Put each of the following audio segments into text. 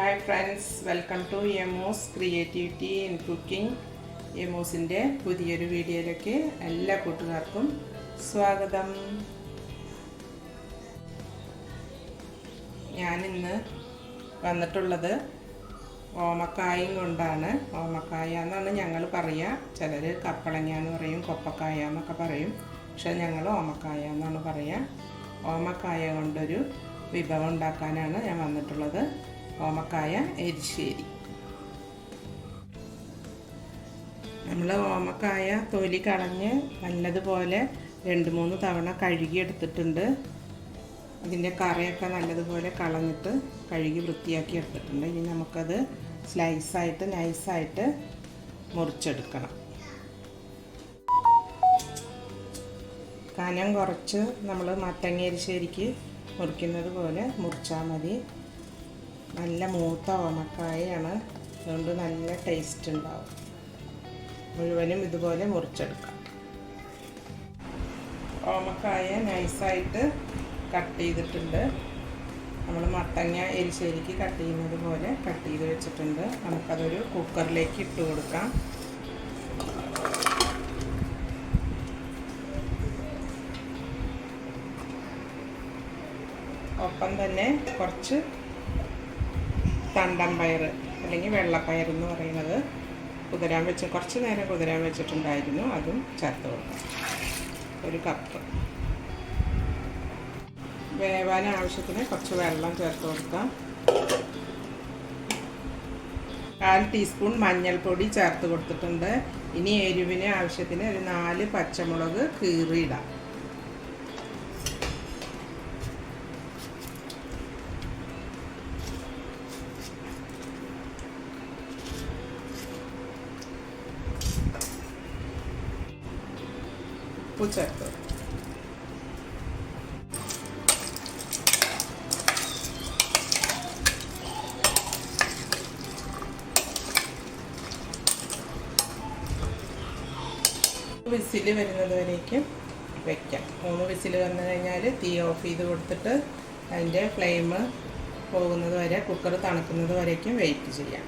Hi friends welcome to Emo's creativity in cooking എമോസിന്റെ പുതിയൊരു വീഡിയോയിലേക്ക് എല്ലാ കൂട്ടുകാർക്കും സ്വാഗതം. ഞാനിന്ന് വന്നിട്ടുള്ളത് ഓമക്കായും കൊണ്ടാണ്. ഓമക്കായ എന്നാണ് ഞങ്ങൾ പറയുക ചിലർ കപ്പളങ്ങ എന്ന് പറയും കൊപ്പക്കായ എന്നൊക്കെ പറയും. പക്ഷെ ഞങ്ങൾ ഓമക്കായ എന്നാണ് പറയുക ഓമക്കായ കൊണ്ടൊരു വിഭവം ഉണ്ടാക്കാനാണ് ഞാൻ വന്നിട്ടുള്ളത്. ഓമക്കായ എരിശ്ശേരി. നമ്മൾ ഓമക്കായ തൊലി കളഞ്ഞ് നല്ലതുപോലെ രണ്ട് മൂന്ന് തവണ കഴുകിയെടുത്തിട്ടുണ്ട്. അതിന്റെ കറയൊക്കെ നല്ലതുപോലെ കളഞ്ഞിട്ട് കഴുകി വൃത്തിയാക്കി എടുത്തിട്ടുണ്ട്. ഇനി നമുക്കത് സ്ലൈസായിട്ട് നൈസായിട്ട് മുറിച്ചെടുക്കണം. കനം കുറച്ച് നമ്മൾ മത്തങ്ങ എരിശ്ശേരിക്ക് മുറിക്കുന്നത് പോലെ മുറിച്ചാൽ മതി. നല്ല മൂത്ത ഓമക്കായാണ് അതുകൊണ്ട് നല്ല ടേസ്റ്റ് ഉണ്ടാവും. മുഴുവനും ഇതുപോലെ മുറിച്ചെടുക്കാം. ഓമക്കായ നൈസായിട്ട് കട്ട് ചെയ്തിട്ടുണ്ട്. നമ്മൾ മത്തങ്ങ എരിശ്ശേരിക്ക് കട്ട് ചെയ്യുന്നത് പോലെ കട്ട് ചെയ്ത് വെച്ചിട്ടുണ്ട്. നമുക്കതൊരു കുക്കറിലേക്ക് ഇട്ട് കൊടുക്കാം. ഒപ്പം തന്നെ കുറച്ച് തണ്ടൻ പയർ അല്ലെങ്കിൽ വെള്ളപ്പയർ എന്ന് പറയുന്നത് കുതിരാൻ വെച്ച് കുറച്ച് നേരം കുതിരാൻ വെച്ചിട്ടുണ്ടായിരുന്നു. അതും ചേർത്ത് കൊടുക്കാം. ഒരു കപ്പ്. വേവാൻ ആവശ്യത്തിന് കുറച്ച് വെള്ളം ചേർത്ത് കൊടുക്കാം. കാൽ ടീസ്പൂൺ മഞ്ഞൾപ്പൊടി ചേർത്ത് കൊടുത്തിട്ടുണ്ട്. ഇനി എരിവിന് ആവശ്യത്തിന് ഒരു നാല് പച്ചമുളക് കീറിയിടാം. ഉപ്പ് ചേർത്ത് വിസിൽ വരുന്നത് വെക്കാം. മൂന്ന് വിസിൽ വന്നു കഴിഞ്ഞാൽ തീ ഓഫ് ചെയ്ത് കൊടുത്തിട്ട് അതിന്റെ ഫ്ലെയിം പോകുന്നത് വരെ കുക്കർ തണുക്കുന്നത് വരേക്കും വെയിറ്റ് ചെയ്യാം.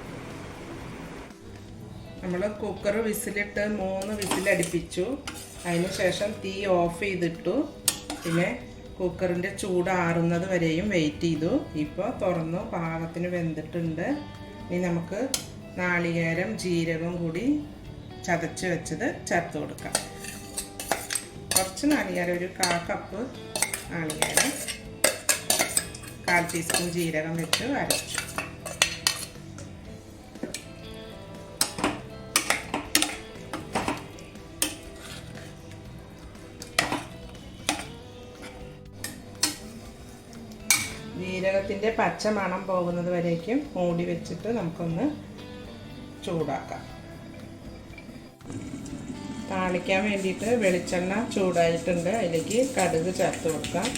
നമ്മൾ കുക്കർ വിസിലിട്ട് മൂന്ന് വിസിലടിപ്പിച്ചു അതിന് ശേഷം തീ ഓഫ് ചെയ്തിട്ടു. പിന്നെ കുക്കറിന്റെ ചൂടാറുന്നത് വരെയും വെയിറ്റ് ചെയ്തു. ഇപ്പോൾ തുറന്നു. പാകത്തിന് വെന്തിട്ടുണ്ട്. ഇനി നമുക്ക് നാളികേരം ജീരകം കൂടി ചതച്ച് വെച്ചത് ചേർത്ത് കൊടുക്കാം. കുറച്ച് നാളികേരം ഒരു കാ കപ്പ് നാളികേരം കാൽ ടീസ്പൂൺ ജീരകം വെച്ച് അരച്ചു. ജീരകത്തിന്റെ പച്ച മണം പോകുന്നത് വരേക്കും മൂടി വെച്ചിട്ട് നമുക്കൊന്ന് ചൂടാക്കാം. താളിക്കാൻ വേണ്ടിയിട്ട് വെളിച്ചെണ്ണ ചൂടായിട്ടുണ്ട്. അതിലേക്ക് കടുക് ചേർത്ത് കൊടുക്കാം.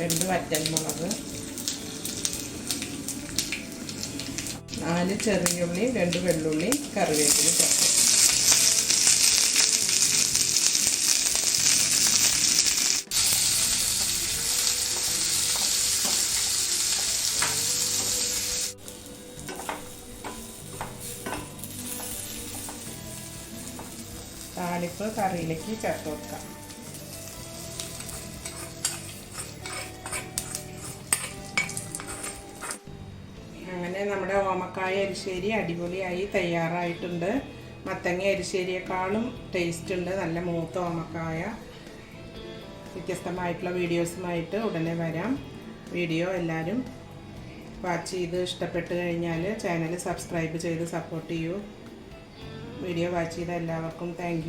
രണ്ട് വറ്റൽമുളക്. നാല് ചെറിയുള്ളി രണ്ട് വെള്ളുള്ളി കറിവേപ്പില ചേർത്ത് താളിപ്പ് കറിയിലേക്ക് ചേർത്ത് കൊടുക്കാം. അങ്ങനെ നമ്മുടെ ഓമക്കായ എരിശ്ശേരി അടിപൊളിയായി തയ്യാറായിട്ടുണ്ട്. മത്തങ്ങ എരിശ്ശേരിയേക്കാളും ടേസ്റ്റ് ഉണ്ട്. നല്ല മൂത്ത ഓമക്കായ. വ്യത്യസ്തമായിട്ടുള്ള വീഡിയോസുമായിട്ട് ഉടനെ വരാം. വീഡിയോ എല്ലാവരും വാച്ച് ചെയ്ത് ഇഷ്ടപ്പെട്ട് കഴിഞ്ഞാൽ ചാനൽ സബ്സ്ക്രൈബ് ചെയ്ത് സപ്പോർട്ട് ചെയ്യൂ. വീഡിയോ വാച്ച് ചെയ്ത എല്ലാവർക്കും താങ്ക്